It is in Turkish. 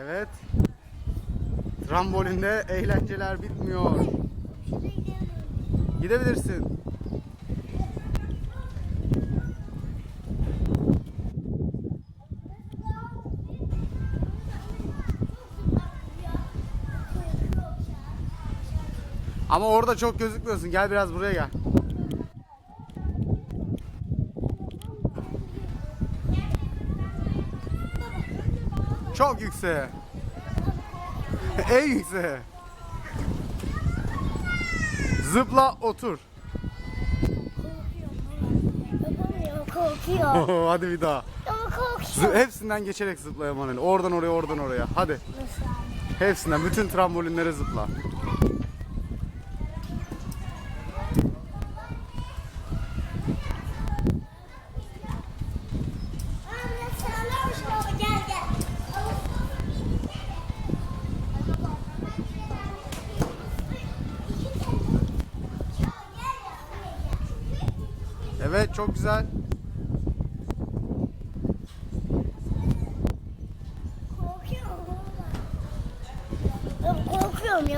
Evet. Trambolinde eğlenceler bitmiyor. Gidebilirsin. Ama orada çok gözükmüyorsun. Gel biraz buraya gel. Çok yüksek. en yüksek. Zıpla otur. Korkuyor. Hadi bir daha. Ama korkuyor. Zı- hepsinden geçerek zıpla Emanuel. Oradan oraya, oradan oraya. Hadi. Hepsinden, bütün trambolinlere zıpla. Evet çok güzel. Korkuyorum. Korkuyorum ya.